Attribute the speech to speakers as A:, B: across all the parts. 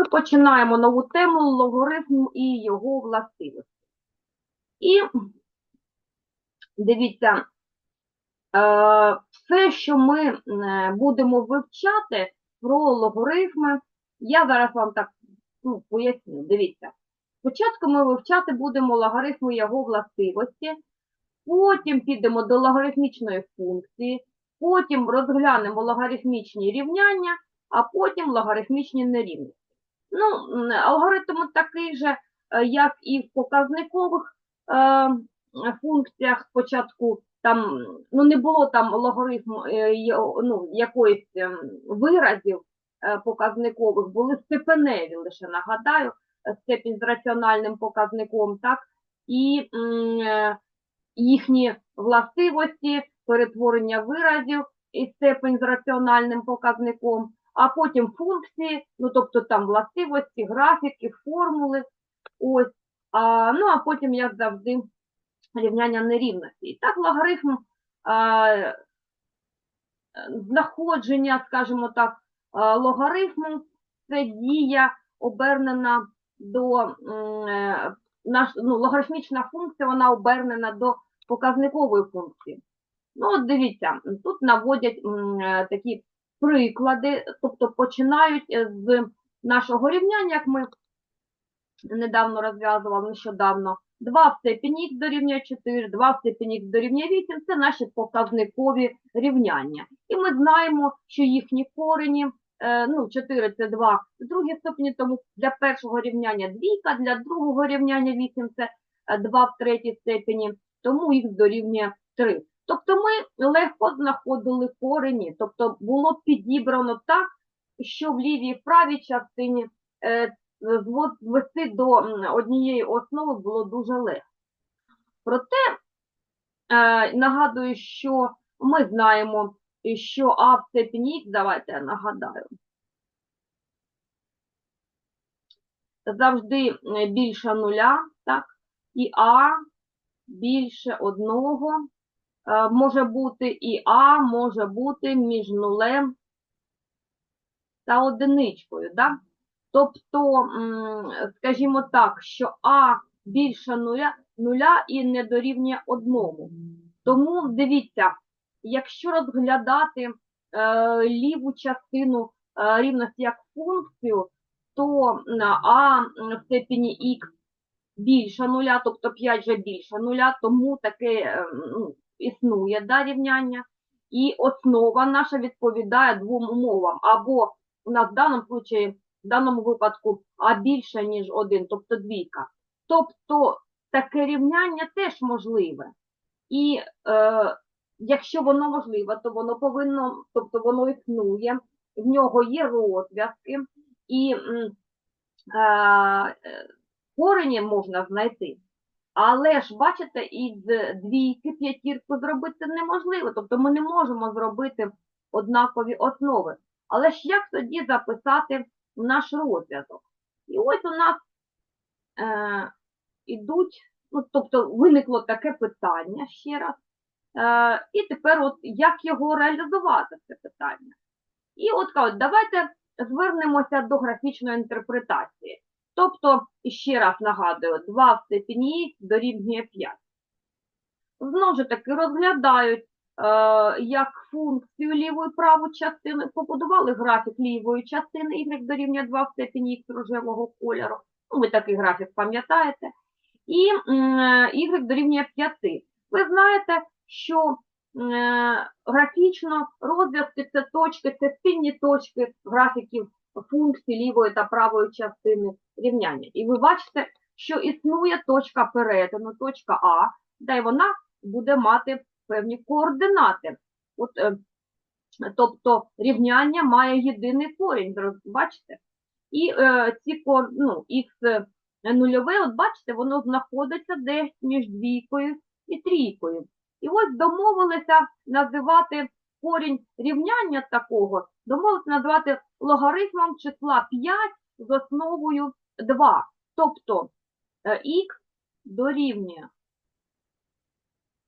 A: Ми починаємо нову тему логарифм і його властивості. І дивіться, е, все, що ми е, будемо вивчати про логарифми, я зараз вам так ну, поясню. Дивіться. Спочатку ми вивчати будемо логарифми його властивості, потім підемо до логарифмічної функції, потім розглянемо логарифмічні рівняння, а потім логарифмічні нерівності. Ну, алгоритм такий же, е, як і в показникових е, функціях. Спочатку. Там ну, не було там логарифм е, ну, якоїсь ем, виразів е, показникових, були степеневі, лише нагадаю, степінь з раціональним показником, так, і е, їхні властивості, перетворення виразів і степень з раціональним показником, а потім функції, ну тобто там властивості, графіки, формули, ось, а, ну а потім, як завжди, рівняння нерівності. І так логарифм а, знаходження, скажімо так, логарифму це дія обернена до е, наш, ну, логарифмічна функція, вона обернена до показникової функції. Ну, от дивіться, тут наводять е, такі приклади, тобто починають е, з нашого рівняння, як ми недавно розв'язували, нещодавно. 2 в степені х дорівнює 4, 2 в степені х дорівнює 8 – це наші показникові рівняння. І ми знаємо, що їхні корені, е, ну, 4 – це 2 в другій степені, тому для першого рівняння двійка, для другого рівняння 8 – це е, 2 в третій степені, тому х дорівнює 3. Тобто ми легко знаходили корені, тобто було підібрано так, що в лівій і правій частині е, звести до однієї основи було дуже легко. Проте е, нагадую, що ми знаємо, що А в степені давайте я нагадаю, завжди е, більше нуля, так, і А більше одного. Е, Може бути і А, може бути між нулем та одиничкою. Да? Тобто, скажімо так, що А більше нуля, нуля і не дорівнює одному. Тому дивіться, якщо розглядати е, ліву частину е, рівності як функцію, то А в степені х більше нуля, тобто 5 вже більше нуля, тому таке існує да, рівняння. І основа наша відповідає двом умовам. Або у нас в даному случаї, в даному випадку А більше, ніж 1, тобто двійка. Тобто таке рівняння теж можливе. І е, якщо воно можливе, то воно повинно, тобто воно існує, в нього є розв'язки, і е, е, корені можна знайти. Але ж, бачите, із двійки п'ятірку зробити неможливо. Тобто ми не можемо зробити однакові основи. Але ж як тоді записати наш розв'язок? І ось у нас е, ідуть, ну, тобто виникло таке питання ще раз. Е, і тепер от як його реалізувати, це питання? І от кажуть, давайте звернемося до графічної інтерпретації. Тобто, ще раз нагадую, 2 в степені дорівнює 5. Знову ж таки, розглядають е, як функцію лівої праву частини, побудували графік лівої частини y дорівнює 2 в степені х рожевого кольору. Ну, ви такий графік пам'ятаєте. І y дорівнює 5. Ви знаєте, що е, графічно розв'язки це точки, це спільні точки графіків функцій лівої та правої частини рівняння. І ви бачите, що існує точка перетину, точка А, де вона буде мати певні координати. От, е, тобто рівняння має єдиний корінь, бачите? І е, ці ну, х нульове, от бачите, воно знаходиться десь між двійкою і трійкою. І ось домовилися називати корінь рівняння такого, домовилися називати логарифмом числа 5 з основою 2. Тобто е, х дорівнює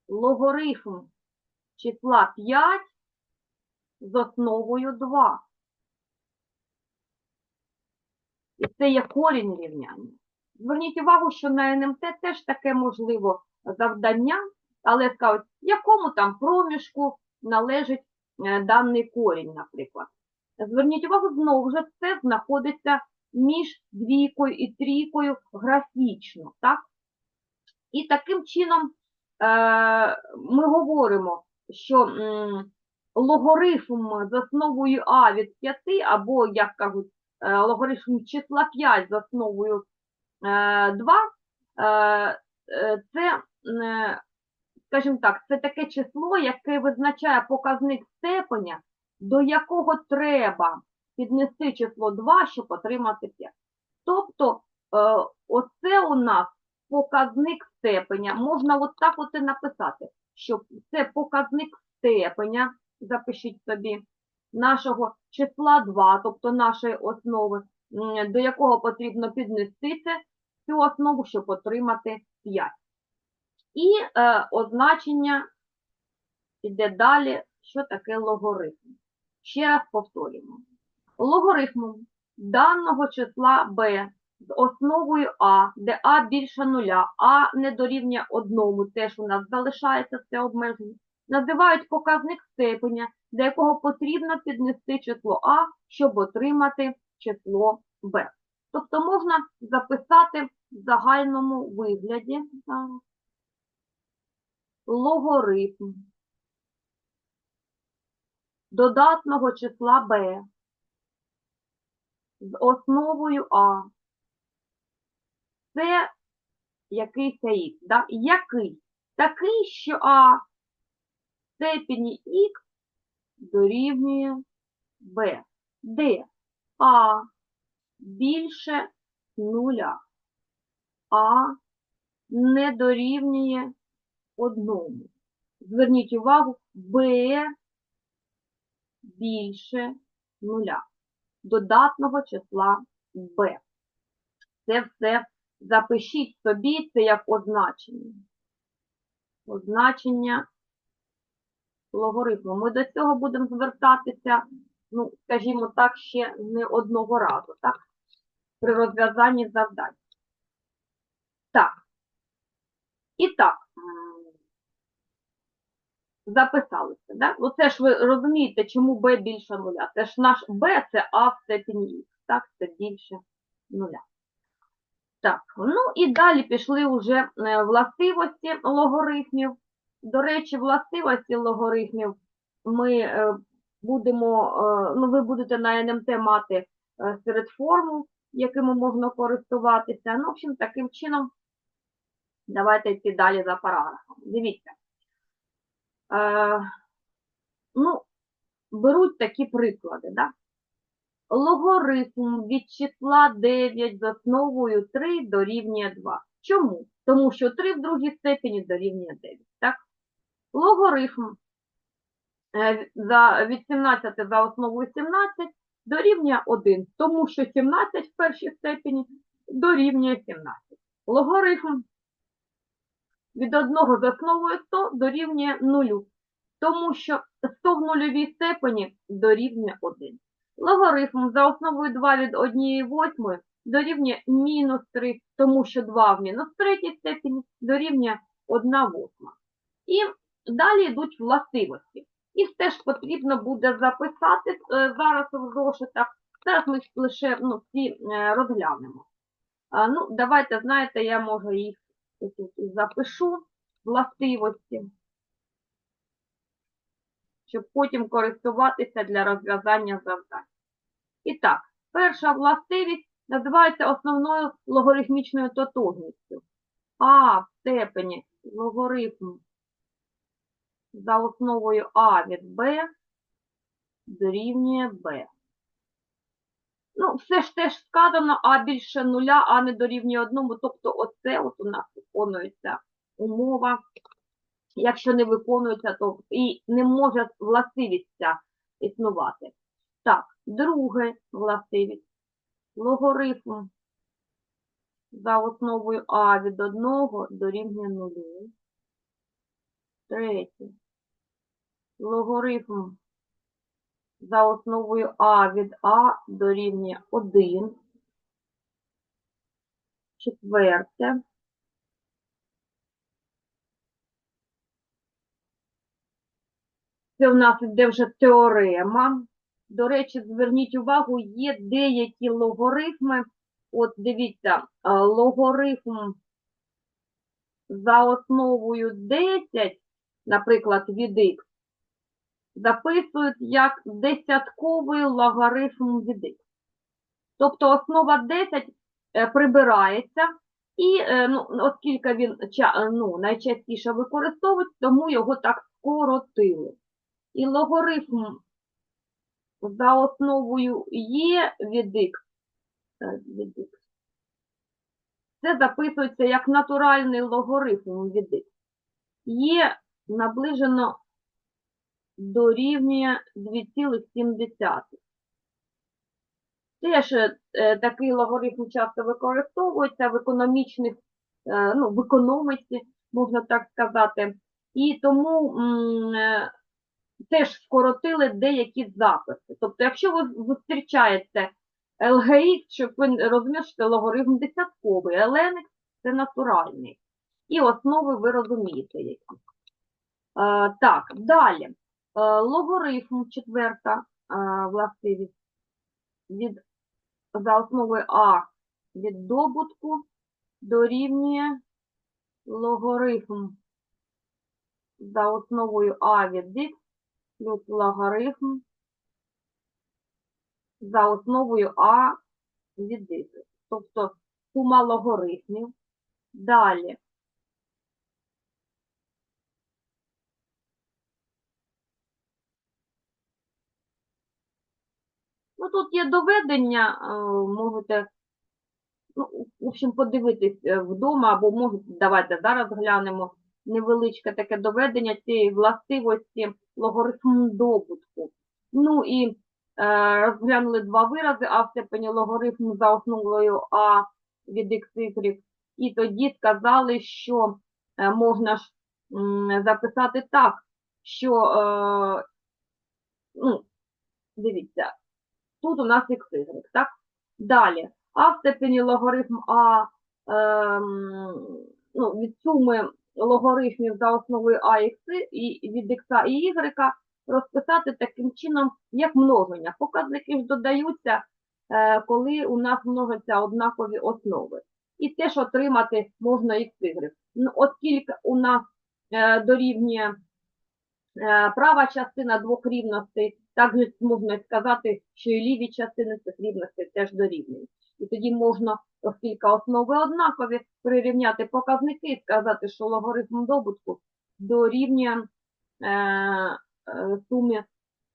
A: логарифм числа 5 з основою 2. І це є корінь рівняння. Зверніть увагу, що на НМТ теж таке можливо завдання, але скажуть, якому там проміжку належить е, даний корінь, наприклад. Зверніть увагу, знову ж це знаходиться між двійкою і трійкою графічно. Так? І таким чином е, ми говоримо, що логарифм з основою А від 5, або, як кажуть, е, логарифм числа 5 з основою е, 2, е, це, скажімо так, це таке число, яке визначає показник степеня, до якого треба піднести число 2, щоб отримати 5. Тобто, е, оце у нас показник степеня. Можна от так от і написати, що це показник степеня, запишіть собі, нашого числа 2, тобто нашої основи, до якого потрібно піднести цю основу, щоб отримати 5. І е, означення іде далі, що таке логарифм. Ще раз повторюємо. Логарифмом даного числа b з основою а, де а більше нуля, а не дорівнює одному, теж у нас залишається це обмеження, називають показник степеня, до якого потрібно піднести число а, щоб отримати число b. Тобто можна записати в загальному вигляді логарифм додатного числа b з основою А. Це якийсь х, да? Який? Такий, що А в степені х дорівнює b, де А більше нуля, А не дорівнює одному. Зверніть увагу, b більше нуля додатного числа b. Це все запишіть собі, це як означення. Означення логарифму. Ми до цього будемо звертатися, ну, скажімо так, ще не одного разу, так? При розв'язанні завдань. Так. І так. Записалися, да? Оце ж ви розумієте, чому b більше нуля. Це ж наш b це а в степені х, так, це більше нуля. Так, ну і далі пішли вже е, властивості логарифмів. До речі, властивості логарифмів ми е, будемо, е, ну ви будете на НМТ мати серед формул, якими можна користуватися. Ну, в общем, таким чином, давайте йти далі за параграфом. Дивіться. Ну, беруть такі приклади, да? Логарифм від числа 9 з основою 3 дорівнює 2. Чому? Тому що 3 в другій степені дорівнює 9, так? Логарифм е, за, від 17 за основою 17 дорівнює 1, тому що 17 в першій степені дорівнює 17. Логарифм від 1 з основою 100 дорівнює 0, тому що 100 в нульовій степені дорівнює 1. Логарифм за основою 2 від 1 восьмої дорівнює мінус 3, тому що 2 в мінус третій степені дорівнює 1 восьма. І далі йдуть властивості. Їх теж потрібно буде записати е, зараз в зошитах. Зараз ми лише ну, всі е, розглянемо. А, ну, давайте, знаєте, я можу їх запишу властивості, щоб потім користуватися для розв'язання завдань. І так, перша властивість називається основною логарифмічною тотожністю. А в степені логарифм за основою А від Б дорівнює Б. Ну, все ж теж сказано, а більше нуля, а не дорівнює одному. Тобто оце от у нас виконується умова. Якщо не виконується, то і не може властивість ця існувати. Так, друге властивість. Логарифм за основою А від 1 дорівнює 0. Третє. Логарифм за основою А від А дорівнює 1. четверте. Це в нас іде вже теорема. До речі, зверніть увагу, є деякі логарифми. От дивіться, логарифм за основою 10, наприклад, від х, записують як десятковий логарифм від х. Тобто основа 10 е, прибирається, і е, ну, оскільки він ну, найчастіше використовується, тому його так скоротили. І логарифм за основою є від х. Це записується як натуральний логарифм від х. Є наближено дорівнює 2,7. Теж е, такий логарифм часто використовується в економічних, е, ну, в економіці, можна так сказати. І тому е, теж скоротили деякі записи. Тобто, якщо ви зустрічаєте LGX, щоб ви розуміли, що це логарифм десятковий, LNX – це натуральний. І основи ви розумієте, які. Е, так, далі. Е, логарифм четверта е, властивість від за основою А від добутку дорівнює логарифм за основою А від х плюс логарифм за основою А від х. Тобто сума логарифмів. Далі. Ну, тут є доведення, е, можете, ну, в общем, подивитись е, вдома, або можете, давайте зараз глянемо невеличке таке доведення цієї властивості логарифму добутку. Ну і е, розглянули два вирази, а в степені логарифм за основою А від xy, і тоді сказали, що е, можна ж записати так, що, е, ну, дивіться, тут у нас xy, так? Далі, а в степені логарифм А ем, ну, від суми логарифмів за основою А і X і від X і Y розписати таким чином, як множення. Показники ж додаються, е, коли у нас множаться однакові основи. І теж отримати можна XY. Ну, Оскільки у нас е, дорівнює е, права частина двох рівностей, також можна сказати, що і ліві частини цих рівностей теж дорівнюють. І тоді можна, оскільки основи однакові, прирівняти показники і сказати, що логарифм добутку дорівнює е, е, сумі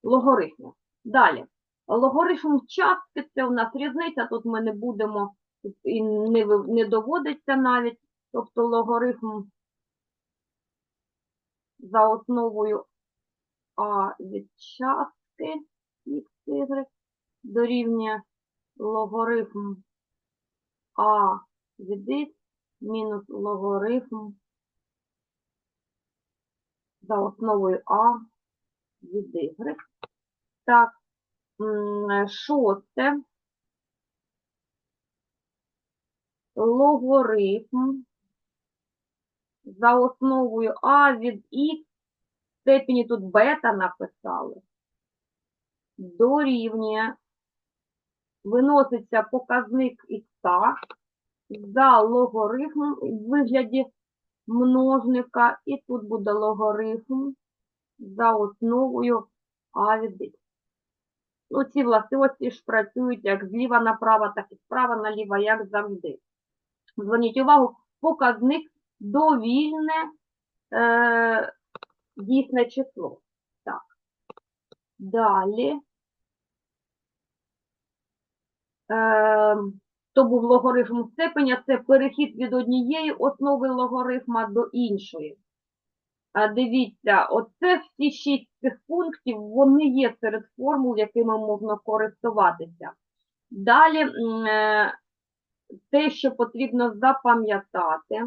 A: логарифмів. Далі. Логарифм частки це у нас різниця, тут ми не будемо і не, не доводиться навіть. Тобто логарифм за основою А від частки xy дорівнює логарифм А від x мінус логарифм за основою А від y. Так, шосте. Логарифм за основою А від х, степені тут бета написали, дорівнює, виноситься показник х за логарифмом в вигляді множника, і тут буде логарифм за основою А від х. Ну, ці властивості ж працюють як зліва направо, так і справа наліво, як завжди. Зверніть увагу, показник довільне е, дійсне число. Так. Далі. Е, то був логарифм степеня, це перехід від однієї основи логарифма до іншої. А дивіться, оце всі шість цих пунктів, вони є серед формул, якими можна користуватися. Далі е, те, що потрібно запам'ятати.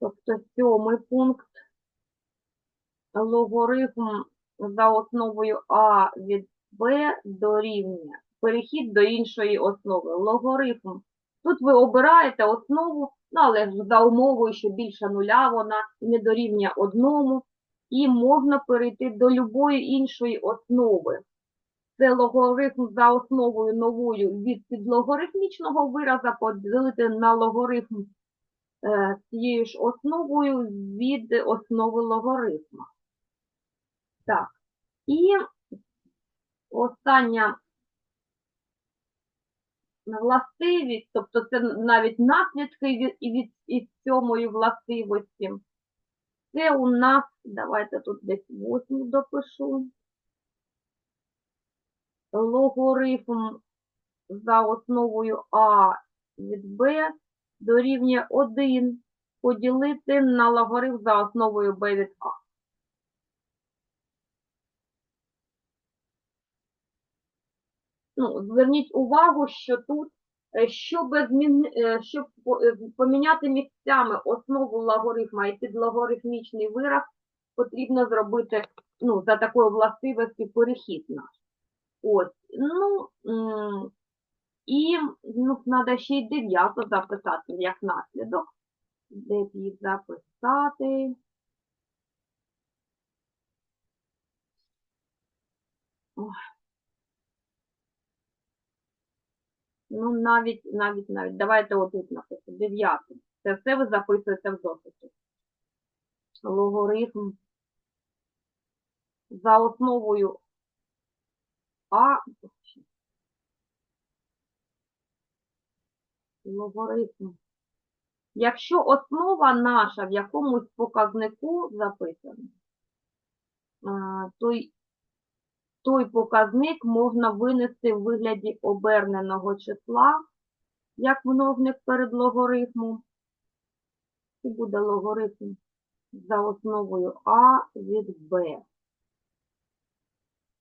A: Тобто сьомий пункт. Логарифм за основою А від Б дорівнює. перехід до іншої основи. Логарифм. Тут ви обираєте основу, ну, але за умовою, що більше нуля вона не дорівнює одному, і можна перейти до любої іншої основи. Це логарифм за основою новою від підлогарифмічного вираза поділити на логарифм е, цією ж основою від основи логарифма. Так. І остання властивість, тобто це навіть наслідки від, і від сьомої властивості. Це у нас, давайте тут десь восьму допишу. Логарифм за основою А від Б дорівнює 1 поділити на логарифм за основою Б від А. Ну, зверніть увагу, що тут, е, щоб, змін... е, щоб е, поміняти місцями основу логарифма і підлогарифмічний вираз, потрібно зробити ну, за такою властивістю перехід наш. Ось, ну, і ну, треба ще й дев'яту записати як наслідок. Де їх записати? Ой. Ну, навіть, навіть, навіть. Давайте отут написати. Дев'яту. Це все ви записуєте в зошиті. Логарифм за основою А. Логарифм. Якщо основа наша в якомусь показнику записана, то той показник можна винести в вигляді оберненого числа, як множник перед логарифмом. І буде логарифм за основою А від Б.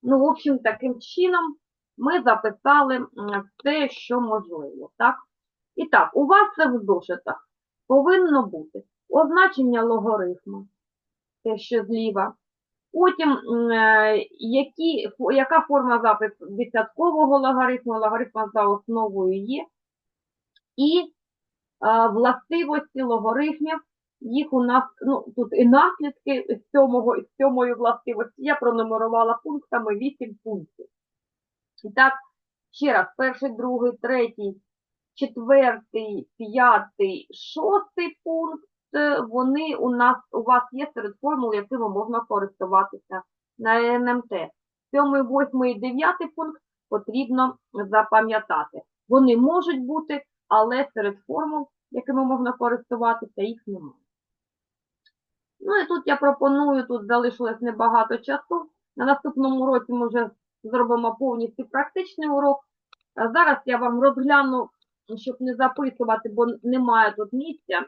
A: Ну, в общем, таким чином ми записали все, що можливо. Так? І так, у вас це в зошитах повинно бути означення логарифму, те, що зліва. Потім, е, які, яка форма запису десяткового логарифму, логарифма за основою є, і е, властивості логарифмів, їх у нас, ну, тут і наслідки з сьомого, з сьомої властивості, я пронумерувала пунктами 8 пунктів. І так, ще раз, перший, другий, третій, четвертий, п'ятий, шостий пункт, вони у нас, у вас є серед формул, якими можна користуватися на НМТ. Сьомий, восьмий і дев'ятий пункт потрібно запам'ятати. Вони можуть бути, але серед формул, якими можна користуватися, їх немає. Ну і тут я пропоную, тут залишилось небагато часу. На наступному році ми вже зробимо повністю практичний урок. Зараз я вам розгляну, щоб не записувати, бо немає тут місця.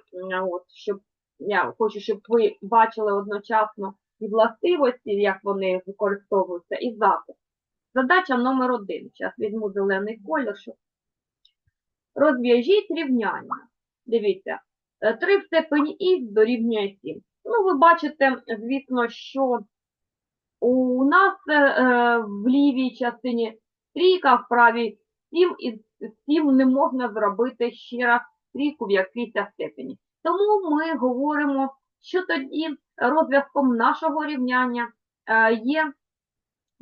A: От, щоб я хочу, щоб ви бачили одночасно і властивості, як вони використовуються, і запис. Задача номер один. Зараз візьму зелений колір. Щоб... Розв'яжіть рівняння. Дивіться, 3 в степені х дорівнює 7. Ну, ви бачите, звісно, що у нас е, е, в лівій частині трійка, в правій 7, і 7 не можна зробити ще раз трійку в якійсь степені. Тому ми говоримо, що тоді розв'язком нашого рівняння е, є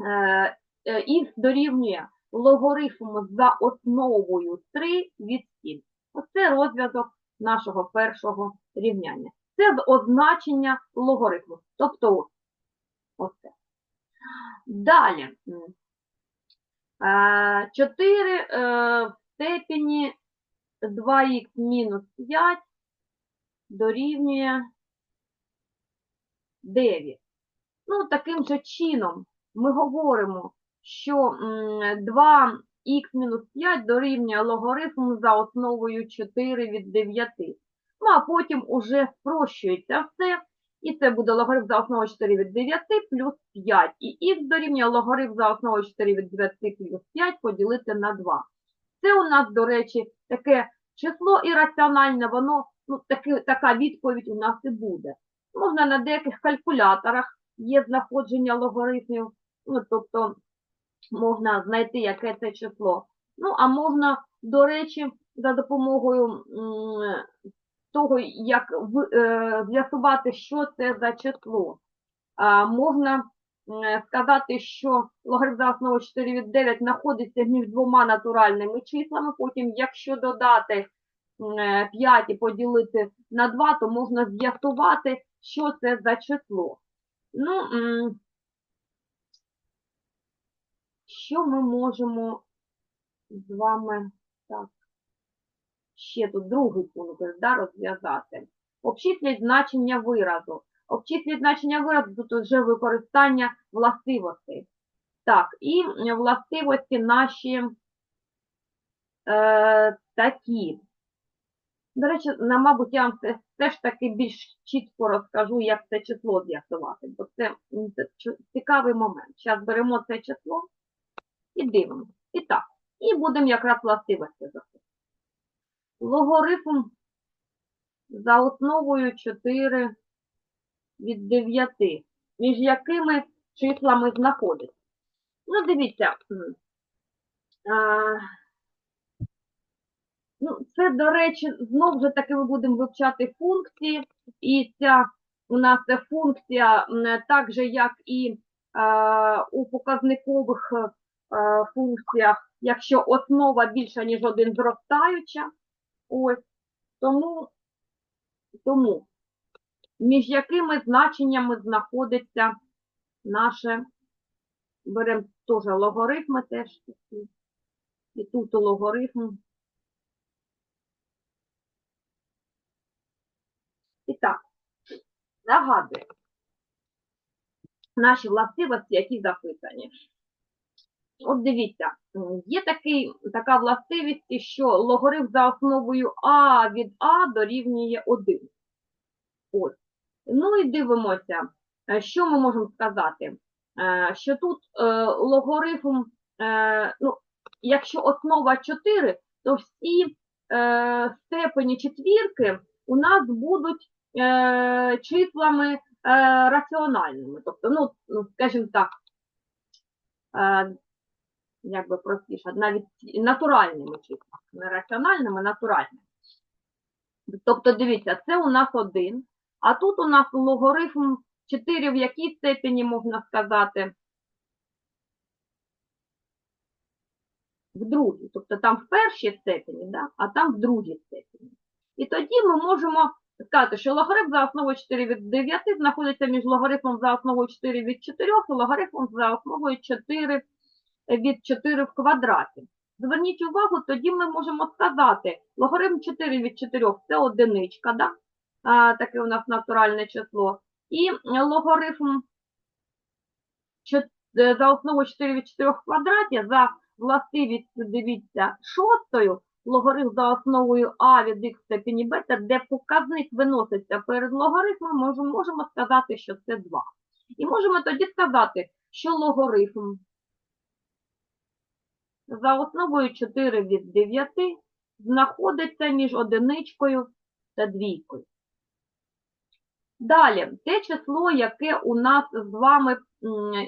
A: е, е, х дорівнює логарифм за основою 3 від 7. Оце розв'язок нашого першого рівняння. Це означення логарифму. Тобто оце. Далі. 4 е, в степені 2х мінус 5 дорівнює 9. Ну, таким же чином ми говоримо, що 2х мінус 5 дорівнює логарифму за основою 4 від 9. Ну, а потім уже спрощується все. І це буде логарифм за основою 4 від 9 плюс 5. І х дорівнює логарифм за основою 4 від 9 плюс 5 поділити на 2. Це у нас, до речі, таке число ірраціональне, воно, ну, таки, така відповідь у нас і буде. Можна на деяких калькуляторах є знаходження логарифмів, ну, тобто можна знайти, яке це число. Ну, а можна, до речі, за допомогою того, як е, з'ясувати, що це за число. Можна сказати, що логарифм за основою 4 від 9 знаходиться між двома натуральними числами. Потім, якщо додати 5 і поділити на 2, то можна з'ясувати, що це за число. Ну, що ми можемо з вами так, ще тут другий пункт да, розв'язати. Обчисліть значення виразу. Обчисліть значення виразу тут вже використання властивостей. Так, і властивості наші е, такі. До речі, на, мабуть, я вам все, все таки більш чітко розкажу, як це число з'ясувати, бо це, це цікавий момент. Зараз беремо це число і дивимося. І так, і будемо якраз властивості записувати. Логарифм за основою 4 від 9, між якими числами знаходиться. Ну, дивіться, ну, це, до речі, знов же таки ми будемо вивчати функції, і ця у нас функція, так же, як і у показникових функціях, якщо основа більша, ніж один зростаюча, ось, тому, тому між якими значеннями знаходиться наше, беремо теж логарифми теж такі, і тут логарифм. І так, нагадую, наші властивості, які записані. От дивіться, є такий, така властивість, що логарифм за основою а від а дорівнює 1. Ось. Ну і дивимося, е, що ми можемо сказати. Е, Що тут е, логарифм, е, ну, якщо основа 4, то всі е, степені четвірки у нас будуть е, числами е, раціональними. Тобто, ну, скажімо так, е, як би простіше, навіть натуральними числами, не раціональними, натуральними. Тобто, дивіться, це у нас один, а тут у нас логарифм 4 в якій степені можна сказати? В другій. Тобто там в першій степені, да? а там в другій степені. І тоді ми можемо сказати, що логарифм за основою 4 від 9 знаходиться між логарифмом за основою 4 від 4 і логарифмом за основою 4 від 4 в квадраті. Зверніть увагу, тоді ми можемо сказати, логарифм 4 від 4 це одиничка, да? а, таке у нас натуральне число. І логарифм чот- е, за основу 4 від 4 в квадраті за властивістю, дивіться, шостою, логарифм за основою а від х степені бета, де показник виноситься перед логарифмом, можемо, можемо сказати, що це 2. І можемо тоді сказати, що логарифм за основою 4 від 9 знаходиться між одиничкою та двійкою. Далі, те число, яке у нас з вами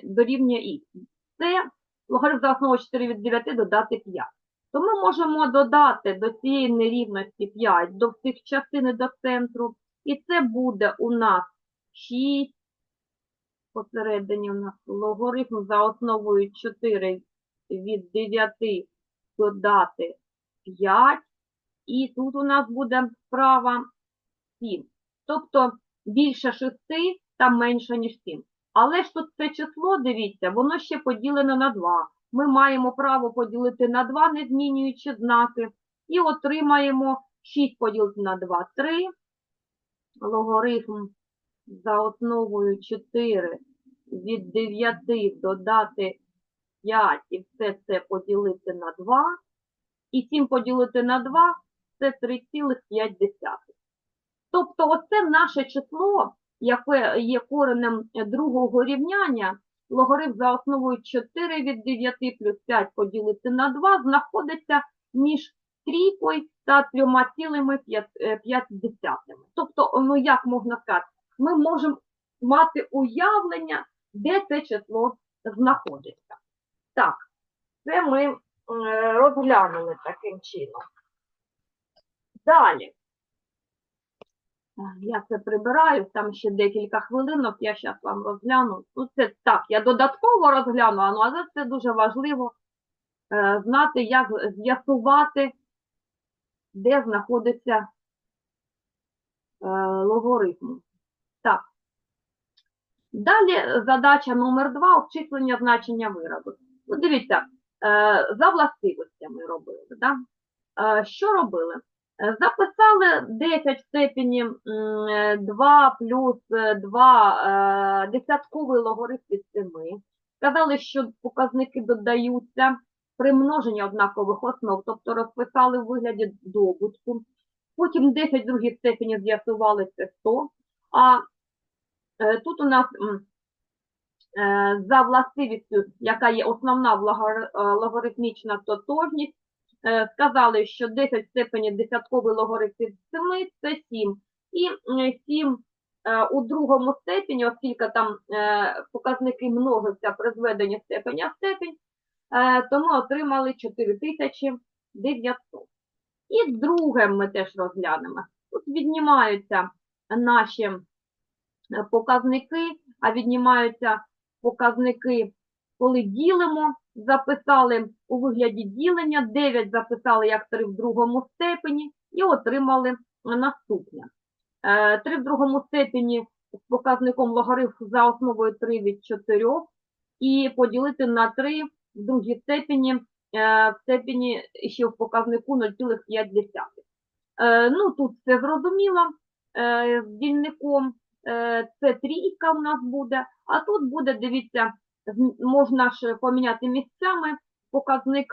A: дорівнює х, це логарифм за основою 4 від 9 додати 5. То ми можемо додати до цієї нерівності 5 до всіх частин до центру, і це буде у нас 6, посередині у нас логарифм за основою 4 від 9 додати 5, і тут у нас буде справа 7. Тобто більше 6 та менше, ніж 7. Але ж тут це число, дивіться, воно ще поділено на 2. Ми маємо право поділити на 2, не змінюючи знаки, і отримаємо 6 поділити на 2 – 3. Логарифм за основою 4 від 9 додати 5 і все це поділити на 2. І 7 поділити на 2 – це 3,5. Тобто оце наше число, яке є коренем другого рівняння, логарифм за основою 4 від 9 плюс 5 поділити на 2, знаходиться між трійкою та 3,5. Тобто, ну як можна сказати, ми можемо мати уявлення, де це число знаходиться. Так, Це ми розглянули таким чином. Далі. Я це прибираю, там ще декілька хвилинок, я зараз вам розгляну. Ну, це так, я додатково розгляну, ну, але це дуже важливо е, знати, як з'ясувати, де знаходиться е, логарифм. Так. Далі задача номер два обчислення значення виразу. Ну, дивіться, е, за властивостями робили. Да? Е, Що робили? Е, Записали 10 в степені е, 2 плюс е, 2 е, десятковий логарифм від 7. Сказали, що показники додаються при множенні однакових основ, тобто розписали в вигляді добутку. Потім 10 в другій степені з'ясували це 100. А тут у нас за властивістю, яка є основна е, логарифмічна тотожність, е, сказали, що 10 в степені десятковий логарифм 7 – це 7. І 7 у другому степені, оскільки там е, показники множаться при зведенні степеня в степень, е, то ми отримали 4900. І друге ми теж розглянемо. Тут віднімаються наші е, показники, а віднімаються показники, коли ділимо, записали у вигляді ділення, 9 записали як 3 в другому степені і отримали наступне. 3 в другому степені з показником логарифм за основою 3 від 4 і поділити на 3 в другій степені, е, в степені ще в показнику 0,5. Е, Ну, тут все зрозуміло е, з дільником. Е, Це трійка у нас буде, а тут буде, дивіться, можна ж поміняти місцями. Показник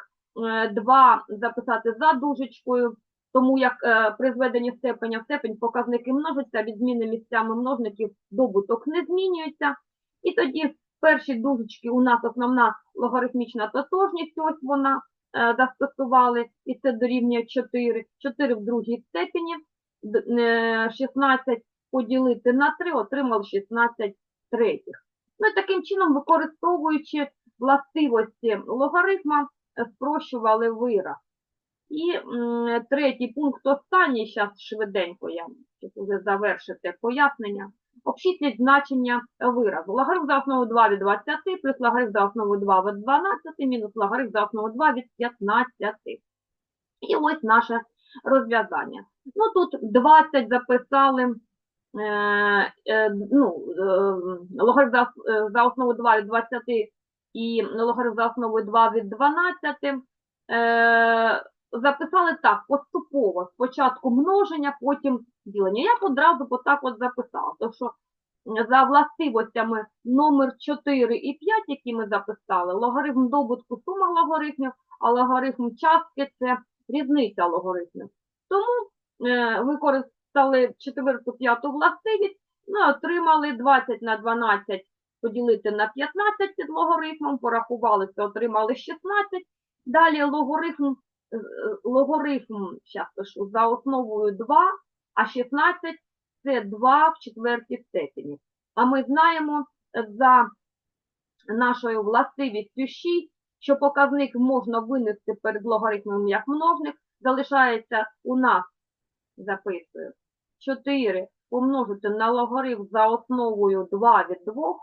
A: 2 записати за дужечкою, тому як е, при зведенні степеня в степень показники множаться, від зміни місцями множників добуток не змінюється. І тоді в першій дужечці у нас основна логарифмічна тотожність, ось вона е, застосували, і це дорівнює 4. 4 в другій степені, е, 16 поділити на 3, отримав 16 третіх. Ну і таким чином, використовуючи властивості логарифма, спрощували вираз. І м, третій пункт останній, зараз швиденько я вже завершити пояснення. Обчисліть значення виразу. Логарифм за основу 2 від 20 плюс логарифм за основу 2 від 12 мінус логарифм за основу 2 від 15. І ось наше розв'язання. Ну тут 20 записали, ну, е, логарифм за, е, за основу 2 від 20 і логарифм за основою 2 від 12. Е, записали так, поступово. Спочатку множення, потім ділення. Я б одразу отак от записала, тому що за властивостями номер 4 і 5, які ми записали, логарифм добутку сума логарифмів, а логарифм частки це різниця логарифмів. Тому е, використали четверту п'яту властивість, ну, отримали 20 на 12 поділити на 15 під логарифмом, порахували це, отримали 16. Далі логарифм, е, логарифм щас пишу, за основою 2, а 16 це 2 в четвертій степені. А ми знаємо е, за нашою властивістю 6, що показник можна винести перед логарифмом як множник, залишається у нас, записую, 4 помножити на логарифм за основою 2 від 2.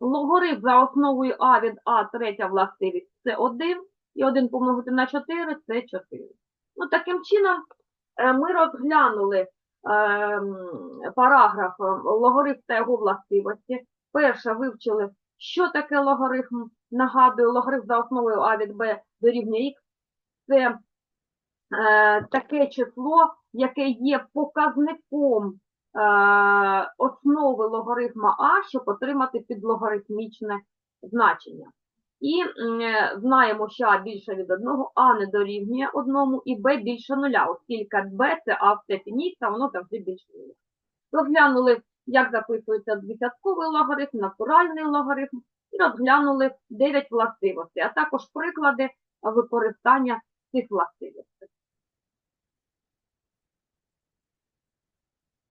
A: Логарифм за основою а від а третя властивість це 1, і 1 помножити на 4 це 4. Ну, таким чином, е, ми розглянули ем, параграф е, логарифм та його властивості. Перше вивчили, що таке логарифм. Нагадую, логарифм за основою а від b дорівнює х. Це е, таке число, яке є показником е, основи логарифма а, щоб отримати підлогарифмічне значення. І е, знаємо, що а більше від одного, а не дорівнює одному, і b більше нуля, оскільки b це а в степені х, воно завжди більше нуля. Розглянули, як записується десятковий логарифм, натуральний логарифм, і розглянули 9 властивостей, а також приклади використання цих властивостей.